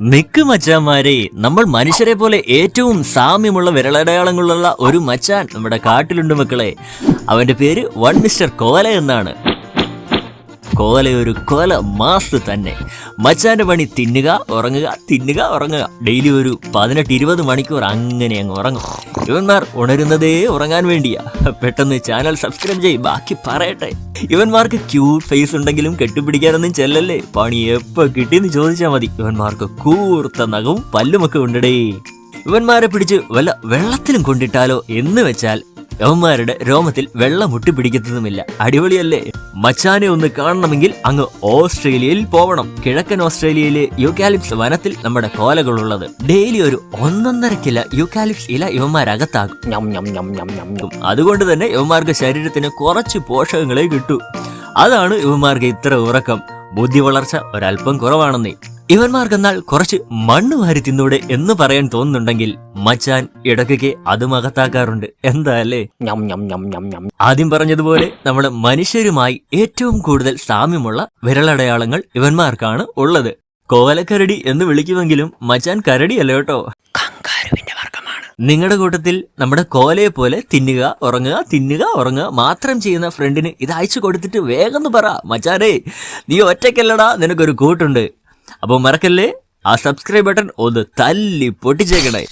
നിക്ക് മച്ചാന്മാരെ നമ്മൾ മനുഷ്യരെ പോലെ ഏറ്റവും സാമ്യമുള്ള വിരലടയാളങ്ങളുള്ള ഒരു മച്ചാൻ നമ്മുടെ കാട്ടിലുണ്ട് മക്കളെ. അവന്റെ പേര് വൺ മിസ്റ്റർ കോല എന്നാണ്. കോല ഒരു മാസ് തന്നെ. മച്ചാന്റെ പണി തിന്നുക ഉറങ്ങുക തിന്നുക ഉറങ്ങുക. ഡെയിലി ഒരു പതിനെട്ട് ഇരുപത് മണിക്കൂർ അങ്ങനെ അങ്ങ് ഉറങ്ങും. ഇവന്മാർ ഉണരുന്നതേ ഉറങ്ങാൻ വേണ്ടിയാ. പെട്ടെന്ന് ചാനൽ സബ്സ്ക്രൈബ് ചെയ്യും ബാക്കി പറയട്ടെ. ഇവന്മാർക്ക് ക്യൂട്ട് ഫേസ് ഉണ്ടെങ്കിലും കെട്ടിപ്പിടിക്കാനൊന്നും ചെല്ലല്ലേ? പണി എപ്പോൾ കിട്ടിയെന്ന് ചോദിച്ചാൽ മതി. ഇവന്മാർക്ക് കൂർത്ത നഖവും പല്ലുമൊക്കെ ഉണ്ടടേ. ഇവന്മാരെ പിടിച്ച് വല്ല വെള്ളത്തിലും കൊണ്ടിട്ടാലോ എന്ന് വെച്ചാൽ യവന്മാരുടെ രോമത്തിൽ വെള്ളം മുട്ടിപ്പിടിക്കുന്നതുമില്ല. അടിപൊളിയല്ലേ? മച്ചാനെ ഒന്ന് കാണണമെങ്കിൽ അങ്ങ് ഓസ്ട്രേലിയയിൽ പോവണം. കിഴക്കൻ ഓസ്ട്രേലിയയിലെ യൂക്കാലിപ്സ് വനത്തിൽ നമ്മുടെ കോലകളുള്ളത്. ഡെയിലി ഒരു ഒന്നൊന്നര കില യൂക്കാലിപ്സ് ഇല ഇവന്മാരകത്താകും. അതുകൊണ്ട് തന്നെ ഇവന്മാർക്ക് ശരീരത്തിന് കുറച്ച് പോഷകങ്ങളെ കിട്ടൂ. അതാണ് ഇവന്മാർക്ക് ഇത്ര ഉറക്കം. ബുദ്ധി വളർച്ച ഒരല്പം കുറവാണെന്നേ. ഇവന്മാർക്കെന്നാൽ കുറച്ച് മണ്ണ് വാരി തിന്നൂടെ എന്ന് പറയാൻ തോന്നുന്നുണ്ടെങ്കിൽ മച്ചാൻ ഇടയ്ക്കൊക്കെ അത് മകത്താക്കാറുണ്ട്. എന്താ അല്ലേ. ആദ്യം പറഞ്ഞതുപോലെ നമ്മൾ മനുഷ്യരുമായി ഏറ്റവും കൂടുതൽ സാമ്യമുള്ള വിരളടയാളങ്ങൾ ഇവന്മാർക്കാണ് ഉള്ളത്. കോവലക്കരടി എന്ന് വിളിക്കുമെങ്കിലും മച്ചാൻ കരടിയല്ല കേട്ടോ. നിങ്ങളുടെ കൂട്ടത്തിൽ നമ്മുടെ കോലയെ പോലെ തിന്നുക ഉറങ്ങുക തിന്നുക ഉറങ്ങുക മാത്രം ചെയ്യുന്ന ഫ്രണ്ടിന് ഇത് അയച്ചു കൊടുത്തിട്ട് വേഗം പറ. മച്ചാരേ നീ ഒറ്റയ്ക്കല്ലടാ നിനക്കൊരു കൂട്ടുണ്ട്. അപ്പോൾ മറക്കല്ലേ? ആ സബ്സ്ക്രൈബ് ബട്ടൺ ഒന്ന് തല്ലി പൊട്ടിച്ചേക്കണേ